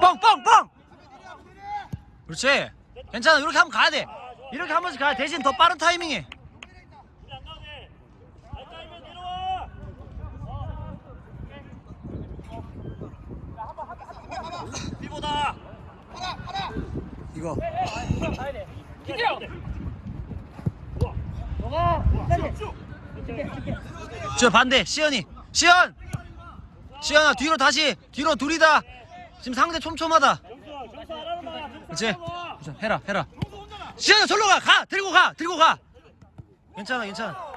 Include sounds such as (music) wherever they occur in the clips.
뻥, 뻥, 뻥! 그렇지. 괜찮아. 이렇게 하면 가야 돼. 이렇게 한 번씩 가야 돼. 대신 더 빠른 타이밍에. 이제 안 가도 돼. 안 따이면 내려와. 비보다. 이거. 기대요. 저 반대. 시연이. 시연! 시연아, 뒤로 다시. 뒤로 둘이다. 지금 상대 촘촘하다. 그렇지. 해라, 해라. 시연아, 절로 가. 가. 들고 가. 들고 가. 괜찮아, 괜찮아.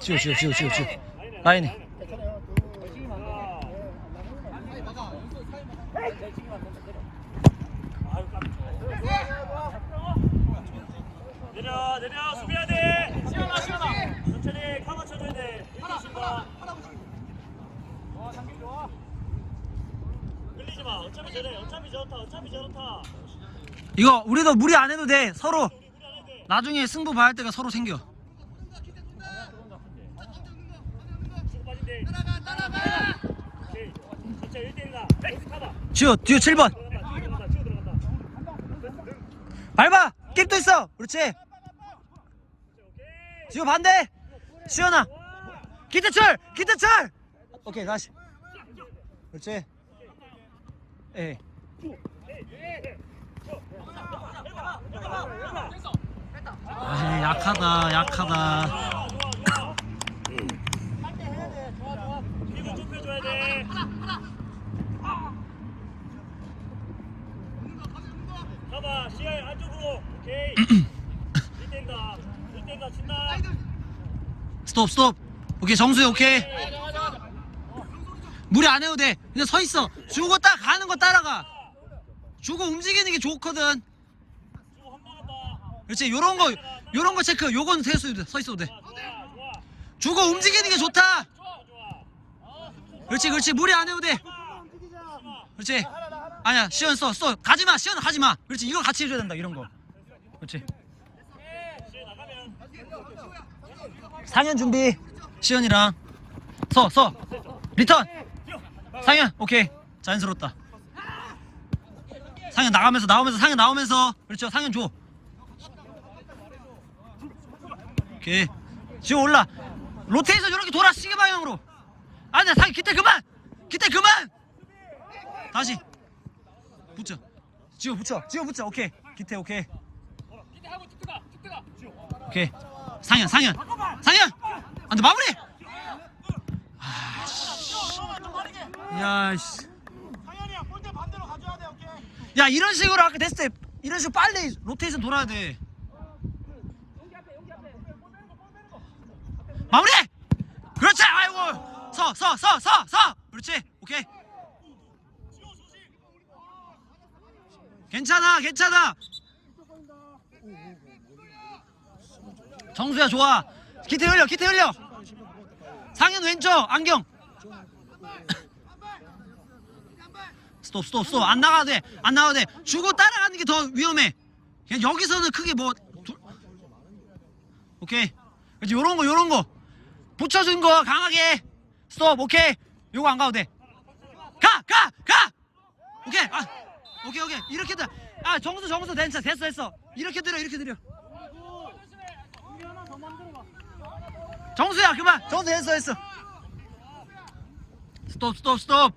지워, 지워, 지워, 지워, 지워. 라인에. 내려 내려 수비해야 돼. 시원아 시원아. 천천히 커버 쳐줘야 돼. 하나 하나 하나. 와 장기 좋아. 끌리지 마. 어차피 저래. 어차피 저렇다. 어차피 저렇다. 이거 우리도 무리 안 해도 돼. 서로. 나중에 승부 봐야 할 때가 서로 생겨. 따라가 따라가. 오케이. 진짜 1대1다. 여기 타봐. 지호, 뒤에 7번. 들어간다. 치고 들어간다. 치고 들어간다. 밟아. 깁도 있어. 그렇지. 지호 반대. 시연아. 기대철. 기대철. 오케이 다시. 그렇지. 예. 아 약하다 약하다. 힘을 좀 빼줘야 돼. 가봐, 시야 안쪽으로. 오케이. 1땡다. 1땡다, 친다. 스톱 스톱. 오케이 정수야 오케이. 무리 안 해도 돼. 그냥 서 있어. 주고 딱 가는 거 따라가. 주고 움직이는 게 좋거든. 그렇지 요런 거 요런 거 체크. 요건 서 있어도 돼. 서 있어도 돼. 주고 움직이는 게 좋다. 그렇지 그렇지 무리 안 해도 돼. 그렇지. 아니야 시연 써 써. 가지 마 시연 가지 마. 그렇지 이걸 같이 해줘야 된다 이런 거. 그렇지. 시야 나가면. 상현 준비. 시연이랑 서 서. 리턴. 상현 오케이 자연스럽다. 상현 나가면서 나오면서 상현 나오면서 그렇죠 상현 줘. 오케이. 지금 올라. 로테이션 이렇게 돌아 시계 방향으로. 아니야 상현 기대 그만. 기대 그만. 다시. 붙여. 지호 붙여. 지호 붙여. 오케이. 기태 오케이. 오케이. 상현 상현. 상현. 안돼 마무리. 아씨. 야 씨. 상현이야, 골대 반대로 가줘야 돼, 오케이. 야 이런 식으로 아까 됐을 때 이런 식으로 빨리 로테이션 돌아야 돼. 마무리. 그렇지. 아이고. 서 서 서 서 서. 그렇지. 오케이. 괜찮아 괜찮아. 정수야 좋아. 기태 흘려 기태 흘려. 상현 왼쪽 안경. 스톱 스톱 스톱. 안 나가도 돼안 나가도 돼. 주고 따라가는 게 더 위험해. 그냥 여기서는 크게 뭐 둘- 오케이. 그렇지 요런 거 요런 거. 붙여준 거 강하게. 스톱 오케이. 요거 안 가도 돼가 가 가! 오케이 아 오케이 오케이. 이렇게 돼아 정수 정수 됐어 됐어 됐어. 이렇게 들여 이렇게 들여 정수야 그만 정수 됐어 됐어 스톱 스톱 스톱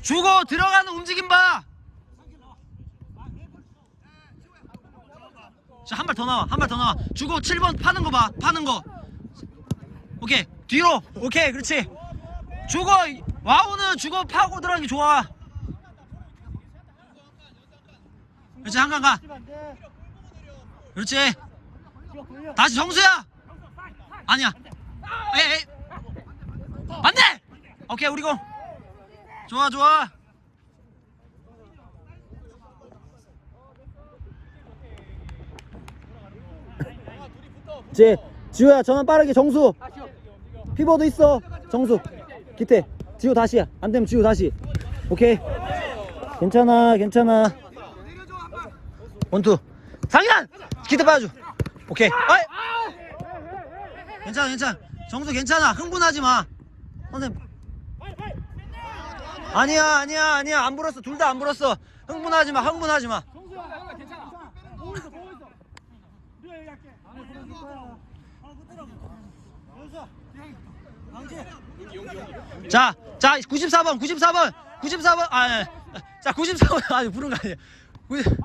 주고 들어가는 움직임 봐. 자, 한 발 더 나와. 한 발 더 나와. 주고 7번 파는 거 봐. 파는 거. 오케이. 뒤로. 오케이. 그렇지. 주고 와우는 주고 파고 들어가는 게 좋아. 그렇지. 한강 가. 그렇지. 다시 정수야. 아니야. 에이, 에이. 안 돼. 오케이. 우리 고. 좋아 좋아. 지 지우야 전환 빠르게 정수. 피버도 있어. 정수. 기태. 지우 다시 안 되면 지우 다시. 오케이. 괜찮아 괜찮아. 원투. 상현! 기태 봐줘. 오케이. 아이 괜찮아 괜찮아. 정수 괜찮아. 흥분하지 마. 선생님. 아니야 아니야 아니야. 안 불었어. 둘 다 안 불었어. 흥분하지 마 흥분하지 마. 자, 자, 94번, 94번, 94번, 아, 예. 자, 94번, 아니, 부른 거 아니에요. 90,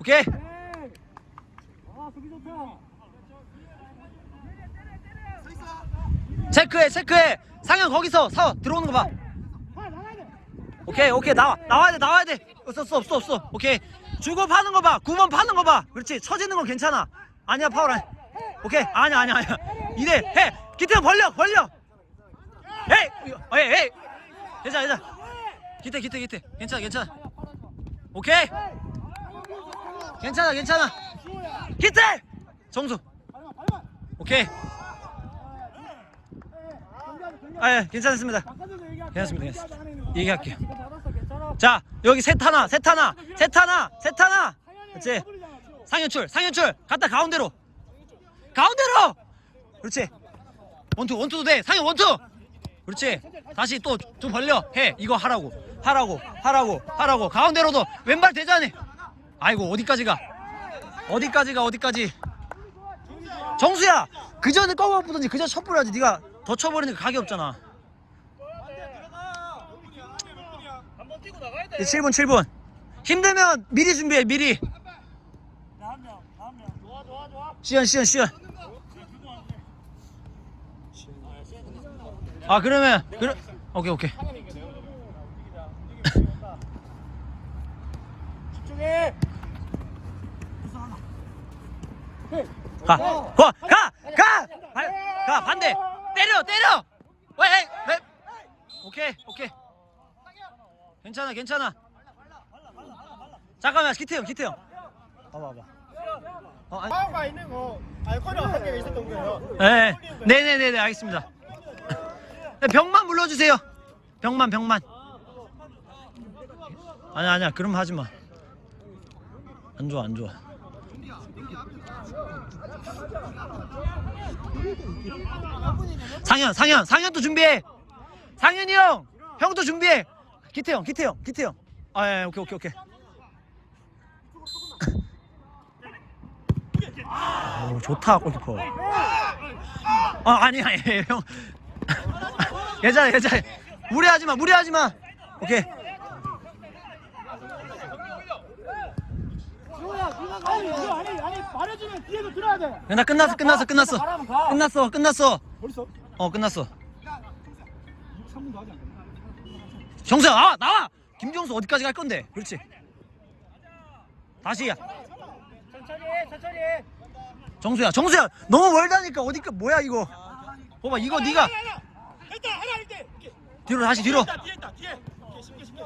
오케이. 체크해, 체크해. 상현 거기서 서 들어오는 거 봐. 오케이, 오케이, 나와, 나와야 돼, 나와야 돼. 없어, 없어, 없어, 없어. 오케이. 주고 파는 거 봐. 9번 파는 거 봐. 그렇지. 처지는 건 괜찮아. 아니야, 파울 아니. 오케이, 아니야, 아니야, 아니야. 이래, 해. 기태 벌려, 벌려. 에이, 에이, 에이. 괜찮아, 괜찮아. 기태, 기태, 기태. 괜찮아, 괜찮아. 오케이. 괜찮아, 괜찮아. 기태. 정수. 오케이. 아, 예, 괜찮습니다. 괜찮습니다, 괜찮습니다. 얘기할게요. 자, 여기 셋 하나, 셋 하나, 셋 하나, 셋 하나. 그렇지. 상현출, 상현출. 갔다 가운데로. 가운데로. 그렇지. 원투, 원투도 돼. 상현 원투. 그렇지. 다시 또 좀 벌려. 해. 이거 하라고. 하라고. 하라고. 하라고. 가운데로도 왼발 대자네. 아이고 어디까지 가? 어디까지 가? 어디까지? 정수야. 그 전에 꺼고 보더니 그전 쳐버려야지. 네가 더 쳐버리니까 각이 없잖아. 한번 뛰고 나가야 돼. 7분 7분. 힘들면 미리 준비해. 미리. 시연 시연 시연. 아 그러면 그럼 오케이 오케이. 집중해. 가, 가, 가, 가, 가, 가, 반대, 때려, 때려. 왜, 왜? 오케이, 오케이. 괜찮아, 괜찮아. 잠깐만, 기태 형, 기태 형. 봐봐, 봐봐. 어, 아니, 파워가 있는 거 알코올 한 개가 있었던 거예요. 네, 네, 네, 네, 네, 알겠습니다. (laughs) 네, 병만 불러주세요. 병만, 병만. 아니, 아니야, 그럼 하지 마. 안 좋아, 안 좋아. 상현, 상현, 상현도 준비해. 상현이 형, 형도 준비해. 기태 형, 기태 형, 기태 형. 아, 예, 오케이, 오케이, 오케이. 오, 좋다, 골키퍼. 아, 아니야, 예, 형. 괜찮아, 괜찮아. 무리하지 마, 무리하지 마. 오케이. 아니, 이거 아니, 아니 말해주면 뒤에서 들어야 돼. 나 끝났어, 끝났어, 끝났어. 가. 끝났어, 끝났어. 어딨어? 어, 끝났어. 3분도 하지 않겠나? 정수야, 나와, 나와. 김정수 어디까지 갈 건데? 그렇지. 다시야. 천천히 해, 천천히 해. 정수야, 정수야, 너무 멀다니까 어디까 뭐야 이거? 봐봐, 이거 네가 일단 하나 일대. 뒤로 다시 뒤로. 뒤에 있다, 뒤에. 쉽게 쉽게.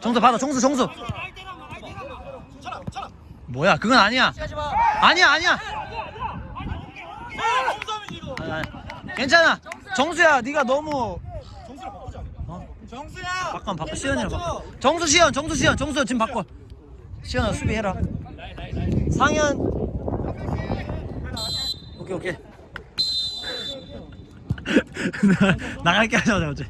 정수 받아, 정수, 정수. 아이대 가면 아이대 가면. 쳐라, 쳐라. 뭐야, 그건 아니야. 아니야, 아니야. 아, 아니. 괜찮아. 정수야, 네가 너무 바꾸자. 어? 정수야. 바꿔, 바꿔. 시연이랑 바꿔. 정수 시연, 정수 시연, 정수 지금 바꿔. 시연아 수비해라. 상현. 오케이 오케이. (laughs) 나갈 게 하자 어제.